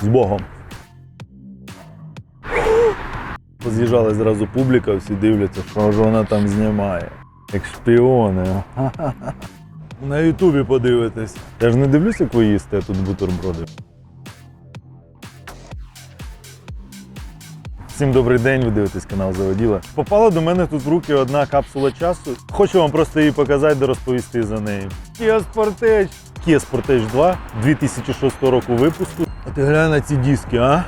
З Богом. Поз'їжджала зразу публіка, всі дивляться, що ж вона там знімає. Як шпіони. На Ютубі подивитись. Я ж не дивлюсь, як ви їсте тут бутерброди. Всім добрий день, ви дивитесь канал Заводіла. Попала до мене тут в руки одна капсула часу. Хочу вам просто її показати, де розповісти за нею. Kia Sportage. Kia Sportage 2 2006 року випуску. А ти глянь на ці диски, а?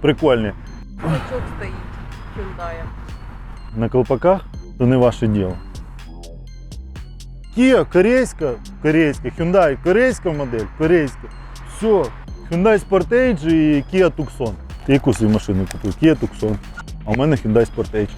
Прикольні. Значок стоїть Hyundai. На колпаках то не ваше діло. Kia корейська, корейська, Hyundai корейська модель, корейська. Все. Hyundai Sportage і Kia Tucson. Ти яку свою машину купив? Kia Tucson. А у мене Hyundai Sportage.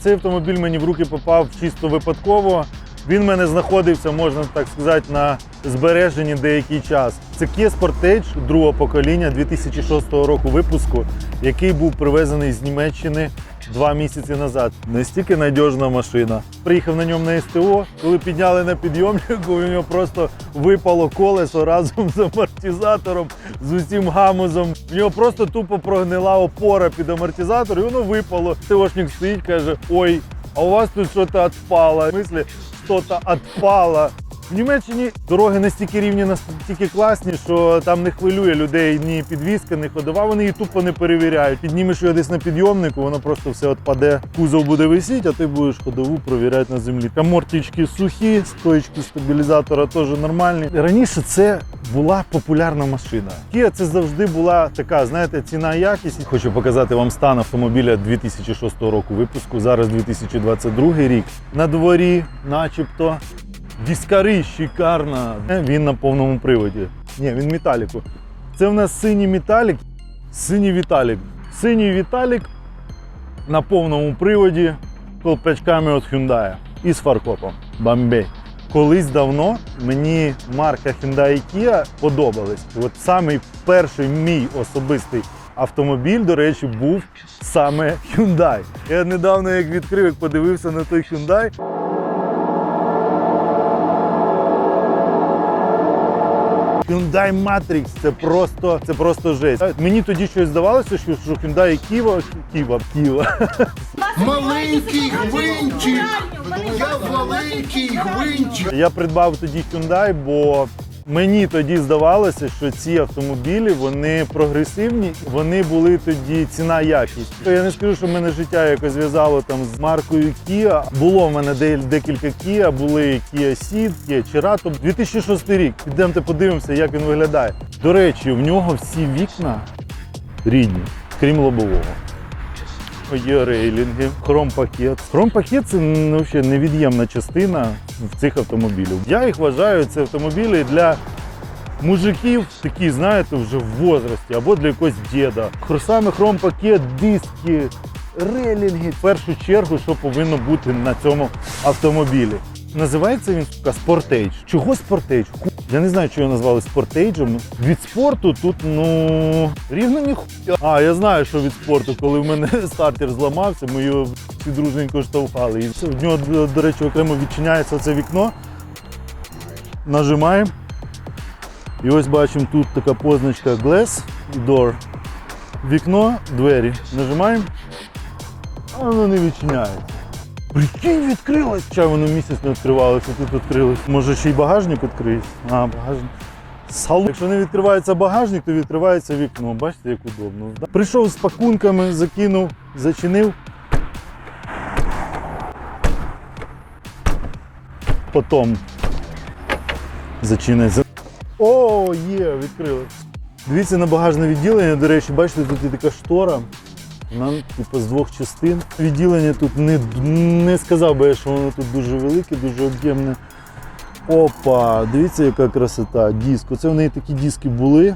Цей автомобіль мені в руки попав чисто випадково. Він в мене знаходився, можна так сказати, на збереженні деякий час. Це Kia Sportage другого покоління 2006 року випуску, який був привезений з Німеччини два місяці назад. Настільки надіжна машина. Приїхав на ньому на СТО, коли підняли на підйомнику, у нього просто випало колесо разом з амортизатором, з усім гамузом. В нього просто тупо прогнила опора під амортизатор, і воно випало. СТОшник стоїть, каже: Ой, а у вас тут щось відпало. В смислі, щось відпало. В Німеччині дороги настільки рівні, настільки класні, що там не хвилює людей ні підвізка, ні ходова. Вони її тупо не перевіряють. Піднімеш його десь на підйомнику, воно просто все відпаде. Кузов буде висіти, а ти будеш ходову провіряти на землі. Амортички сухі, стоїчки стабілізатора теж нормальні. Раніше це була популярна машина. Kia це завжди була така, знаєте, ціна якість. Хочу показати вам стан автомобіля 2006 року випуску. Зараз 2022 рік. На дворі, начебто. Діскари шикарна. Е, Він на повному приводі. Ні, він металіку. Це в нас синій металік, синій Віталік. Синій Віталік на повному приводі колпачками від Hyundai і з фаркопом. Бомбей. Колись давно мені марка Hyundai Kia подобалась. От самий перший мій особистий автомобіль, до речі, був саме Hyundai. Я недавно як відкрив, як подивився на той Hyundai. Hyundai Matrix це просто, це просто жесть. Мені тоді щось здавалося, що, що Hyundai Kiva, Kiva, Kiva. Маленький гвинтик! Я маленький гвинтик! Я придбав тоді Hyundai, бо мені тоді здавалося, що ці автомобілі вони прогресивні, вони були тоді ціна якість. Я не скажу, що мене життя якось зв'язало там з маркою Kia. Було в мене декілька Kia, були Kia Ceed, Kia Cerato. 2006 рік. Підемте подивимося, як він виглядає. До речі, в нього всі вікна рідні, крім лобового. Є рейлінги, хром-пакет. Хром-пакет це ну, невід'ємна частина в цих автомобілів. Я їх вважаю, це автомобілі для мужиків, такі, знаєте, вже в возрасті, або для якогось діда. Саме хром-пакет, диски, рейлінги. В першу чергу, що повинно бути на цьому автомобілі. Називається він сука, Sportage. Чого Sportage? Я не знаю, чого його назвали спортейджем. Від спорту тут, ну, рівно ніхуя. А, я знаю, що від спорту, коли в мене стартер зламався, ми його всі дружненько штовхали. І в нього, до речі, окремо відчиняється це вікно. Нажимаємо. І ось бачимо тут така позначка Glass Door. Вікно, двері. Нажимаємо, а воно не відчиняється. Прикинь, відкрилось! Чай воно місяць не відкривалося, тут відкрилось. Може ще й багажник відкриється? А, багажник. Сало. Якщо не відкривається багажник, то відкривається вікно. Бачите, як удобно. Прийшов з пакунками, закинув, зачинив. Потім зачиниться. О, є, відкрилось. Дивіться на багажне відділення. До речі, бачите, тут є така штора. Вона типу, з двох частин. Відділення тут не, не сказав би, що воно тут дуже велике, дуже об'ємне. Опа, дивіться, яка красота. Диск. Оце в неї такі диски були.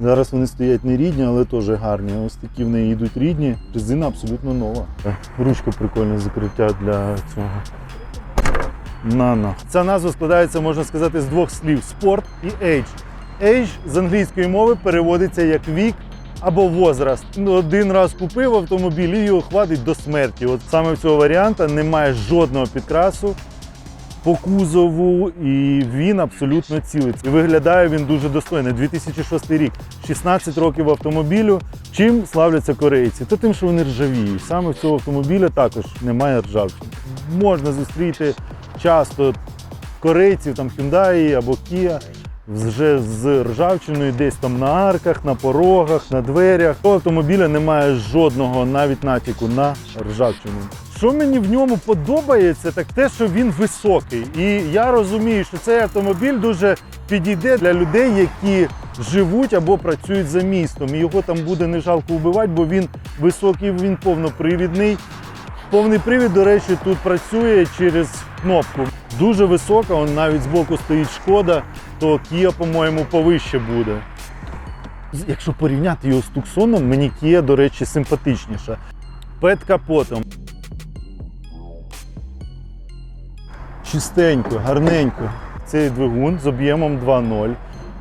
Зараз вони стоять не рідні, але теж гарні. Ось такі в неї йдуть рідні. Резина абсолютно нова. Ручка прикольне закриття для цього. Нано. Ця назва складається, можна сказати, з двох слів: спорт і age. Age з англійської мови переводиться як вік або возраст. Ну, Один раз купив автомобіль і його хватить до смерті. От саме в цього варіанта немає жодного підкрасу. по кузову, і він абсолютно цілий. І виглядає він дуже достойно. 2006 рік, 16 років автомобілю. Чим славляться корейці? То тим, що вони ржавіють. Саме в цього автомобіля також немає ржавчини. Можна зустріти часто корейців, там Hyundai або Kia, вже з ржавчиною десь там на арках, на порогах, на дверях. У автомобіля немає жодного навіть натяку на ржавчину. Що мені в ньому подобається, так те, що він високий. І я розумію, що цей автомобіль дуже підійде для людей, які живуть або працюють за містом. І його там буде не жалко вбивати, бо він високий, він повнопривідний. Повний привід, до речі, тут працює через кнопку. Дуже висока, он навіть збоку стоїть шкода, то Kia, по-моєму, повище буде. Якщо порівняти його з Туксоном, мені Kia, до речі, симпатичніша. Пед капотом. Чистенько, гарненько. Цей двигун з об'ємом 2.0.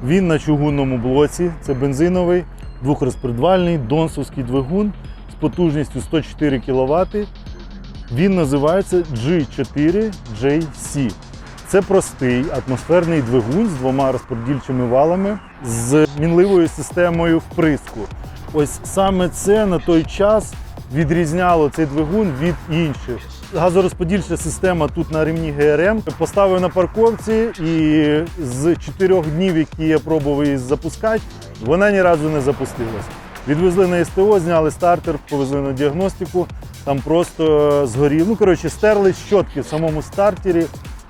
Він на чугунному блоці. Це бензиновий, двохрозпредвальний, донсовський двигун з потужністю 104 кВт. Він називається G4JC. Це простий атмосферний двигун з двома розподільчими валами з мінливою системою вприску. Ось саме це на той час відрізняло цей двигун від інших. Газорозподільча система тут на ремні ГРМ. Поставив на парковці і з чотирьох днів, які я пробував її запускати, вона ні разу не запустилась. Відвезли на СТО, зняли стартер, повезли на діагностику. Там просто згорів. Ну, коротше, стерли щотки в самому стартері.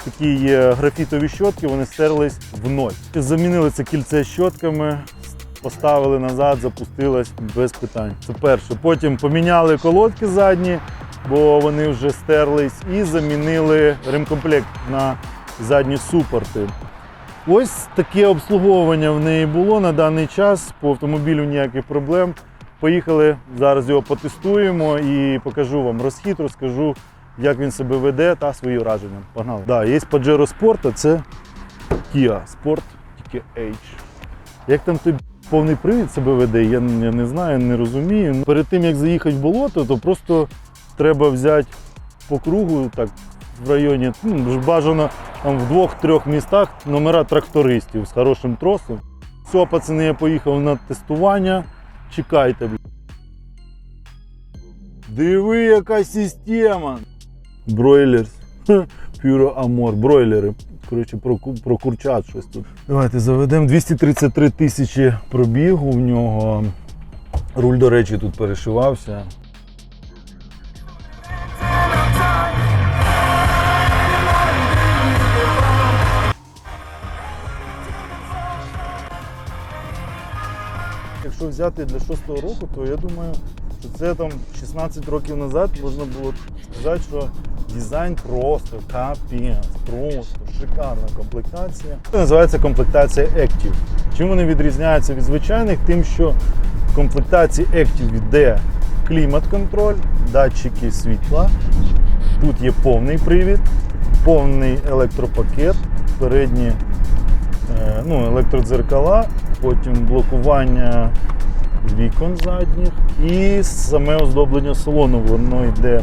Такі графітові щотки, вони стерлись в ноль. Замінили це кільце щотками, поставили назад, запустилось без питань. Це перше. Потім поміняли колодки задні, бо вони вже стерлись, і замінили ремкомплект на задні супорти. Ось таке обслуговування в неї було на даний час. По автомобілю ніяких проблем. Поїхали, зараз його потестуємо і покажу вам розхід, розкажу, як він себе веде та свої враження. Погнали. Да, є Pajero Sport, а це Kia Sport, тільки H. Як там той повний привід себе веде, я, я не знаю, не розумію. Ну, Перед тим як заїхати в болото, то просто треба взяти по кругу, так в районі, ну, бажано там в двох-трьох містах номера трактористів з хорошим тросом. Все, пацани, я поїхав на тестування. Чекайте, блядь. Диви, яка система. Бройлерс. Pure Amor. Бройлери. Коротше, про, про курчат щось тут. Давайте заведемо 233 тисячі пробігу в нього. Руль, до речі, тут перешивався. Якщо взяти для шостого року, то я думаю, що це там 16 років назад можна було сказати, що дизайн просто капець, просто шикарна комплектація. Це називається комплектація Active. Чим вони відрізняються від звичайних? Тим, що в комплектації Active йде клімат-контроль, датчики світла. Тут є повний привід, повний електропакет, передні е, ну, електродзеркала, потім блокування вікон задніх і саме оздоблення салону. Воно йде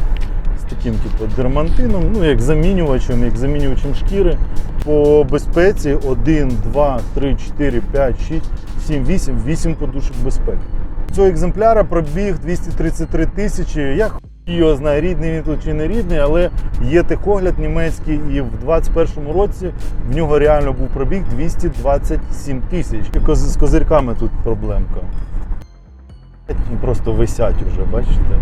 таким типу, дермантином, ну як замінювачем, як замінювачем шкіри. По безпеці 1, 2, 3, 4, 5, 6, 7, 8, 8 подушок безпеки. Цього екземпляра пробіг 233 тисячі. Я його знаю, рідний він тут чи не рідний, але є техогляд німецький, і в 21-му році в нього реально був пробіг 227 тисяч. З козирками тут проблемка. Просто висять уже, бачите?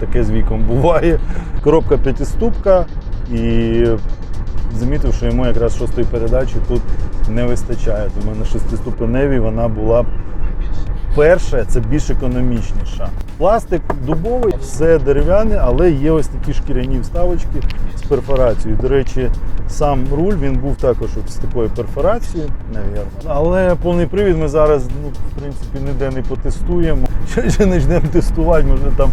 Таке з віком буває. Коробка п'ятиступка і замітив, що йому якраз шостої передачі тут не вистачає. Тому на шестиступеневій вона була перша, це більш економічніша. Пластик дубовий, все дерев'яне, але є ось такі шкіряні вставочки з перфорацією. До речі, сам руль він був також з такою перфорацією, навірно. Але повний привід ми зараз, ну, в принципі, ніде не потестуємо. Ще, ще почнемо тестувати, може там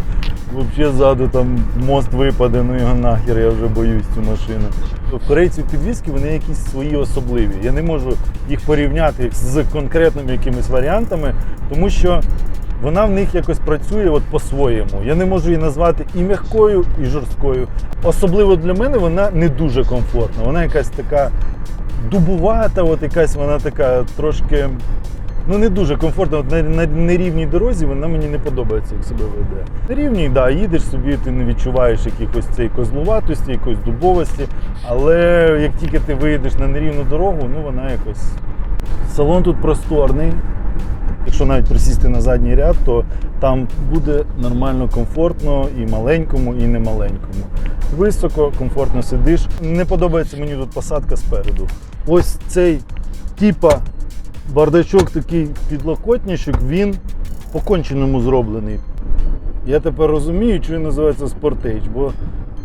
взагалі ззаду там мост випаде, ну його нахер, я вже боюсь цю машину. В корейців підвіски вони якісь свої особливі. Я не можу їх порівняти з конкретними якимись варіантами, тому що вона в них якось працює от по-своєму. Я не можу її назвати і м'якою, і жорсткою. Особливо для мене вона не дуже комфортна. Вона якась така дубувата, от якась вона така трошки. Ну, не дуже комфортно. От на, на нерівній дорозі вона мені не подобається, як себе веде. На рівній, да, їдеш собі, ти не відчуваєш якихось цієї козлуватості, якоїсь дубовості. Але як тільки ти виїдеш на нерівну дорогу, ну вона якось. Салон тут просторний. Якщо навіть присісти на задній ряд, то там буде нормально комфортно і маленькому, і не маленькому. Високо, комфортно сидиш. Не подобається мені тут посадка спереду. Ось цей типа бардачок, такий підлокотничок, він по-конченому зроблений. Я тепер розумію, що він називається спортейдж, бо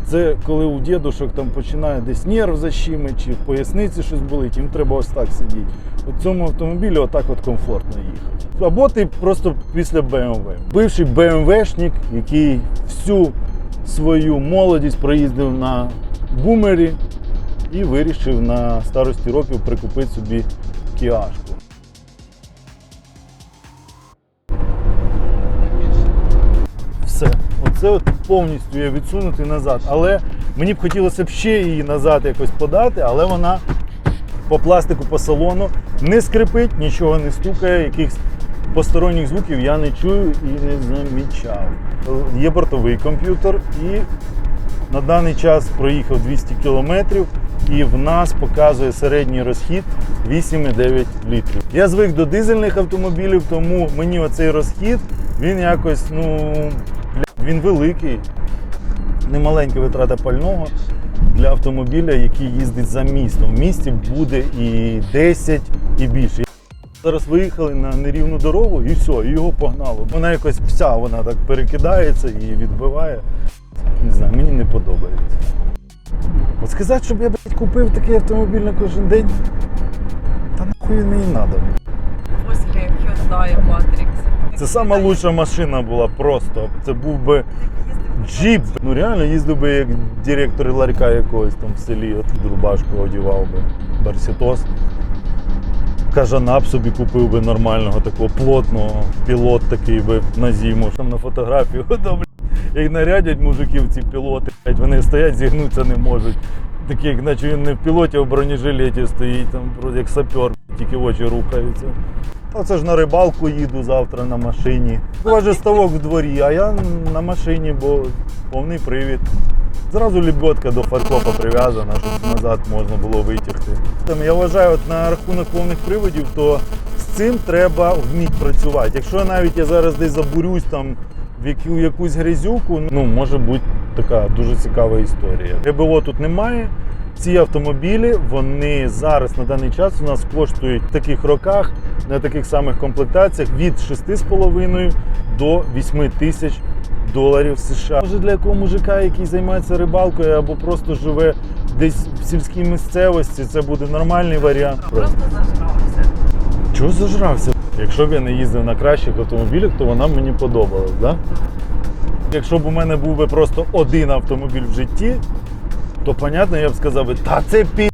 це коли у дідушок там починає десь нерв защимить, чи в поясниці щось болить, їм треба ось так сидіти. У цьому автомобілі отак от комфортно їхати. Або ти просто після BMW. Бивший BMW-шник, який всю свою молодість проїздив на бумері і вирішив на старості років прикупити собі кіашку. Оце от повністю я відсунутий назад. Але мені б хотілося б ще її назад якось подати, але вона по пластику, по салону не скрипить, нічого не стукає, якихось посторонніх звуків я не чую і не замічав. Є бортовий комп'ютер і на даний час проїхав 200 кілометрів і в нас показує середній розхід 8,9 літрів. Я звик до дизельних автомобілів, тому мені оцей розхід він якось, ну, він великий. Немаленька витрата пального для автомобіля, який їздить за містом. В місті буде і 10, і більше. Зараз виїхали на нерівну дорогу і все, і його погнало. Вона якось вся вона так перекидається і відбиває. Не знаю, мені не подобається. От сказати, щоб я блядь, купив такий автомобіль на кожен день, та нахуй він мені треба. Після Hyundai Matrix. Це сама лучша машина була просто. Це був би джіп. Ну реально їздив би як директор ларька якогось там в селі, от рубашку одівав би. Барсітос. Кажанап собі купив би нормального, такого плотного, пілот такий би на зиму. Там на фотографію, як нарядять мужиків ці пілоти, вони стоять, зігнутися не можуть. Такі, як наче він не в пілоті, а в бронежилеті стоїть, там як сапер, тільки очі рухаються. Та це ж на рибалку їду завтра на машині. Каже ставок в дворі, а я на машині, бо повний привід. Зразу лебедка до фаркопа прив'язана, щоб назад можна було витягти. Я вважаю, от на рахунок повних приводів, то з цим треба вміти працювати. Якщо навіть я зараз десь забурюсь там в яку, якусь грязюку, ну може бути така дуже цікава історія. ГБО тут немає. Ці автомобілі вони зараз на даний час у нас коштують в таких роках на таких самих комплектаціях від 6,5 до 8 тисяч доларів США. Може для якого мужика, який займається рибалкою або просто живе десь в сільській місцевості, це буде нормальний варіант. Просто зажрався. Чого зажрався? Якщо б я не їздив на кращих автомобілях, то вона б мені подобалась, да? Якщо б у мене був би просто один автомобіль в житті, то понятно, я б сказав та це пі.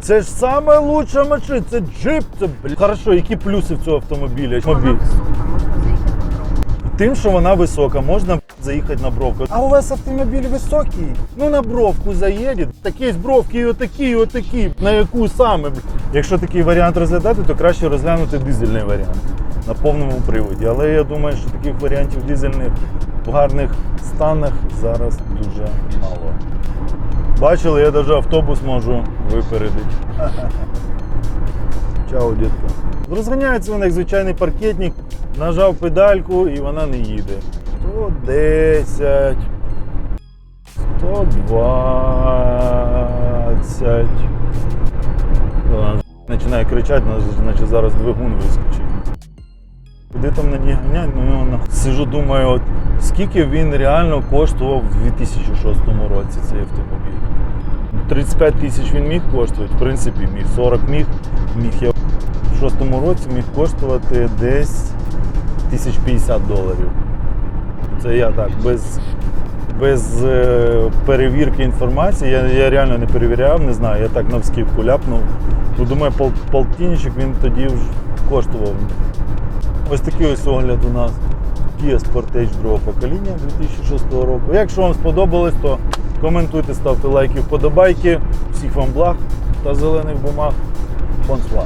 Це ж саме лучша машина, це джип, це бля. Хорошо, які плюси в цього автомобіля? Мобіль. Тим, що вона висока, можна заїхати на бровку. А у вас автомобіль високий? Ну на бровку заїде. Такі ж бровки і отакі, і отакі. На яку саме? Якщо такий варіант розглядати, то краще розглянути дизельний варіант на повному приводі. Але я думаю, що таких варіантів дизельних в гарних станах зараз дуже мало. Бачили, я навіть автобус можу випередити. Чао, дітка. Розганяється вона як звичайний паркетник, нажав педальку і вона не їде. 110, 120. Вона починає кричати, наче зараз двигун вискочить. Куди там на ній ганять? Ну, вона... Сижу, думаю, от скільки він реально коштував в 2006 році цей автомобіль. 35 тисяч він міг коштувати, в принципі, міг 40 міг, міг я в шостому році міг коштувати десь 1050 доларів. Це я так, без, без е, перевірки інформації. Я, я реально не перевіряв, не знаю, я так навскидку ляпнув. Ну, думаю, пол, полтинничок він тоді вже коштував. Ось такий ось огляд у нас Kia Sportage другого покоління 2006 року. Якщо вам сподобалось, то коментуйте, ставте лайки, вподобайки. Всіх вам благ та зелених бумаг. Бонсуа.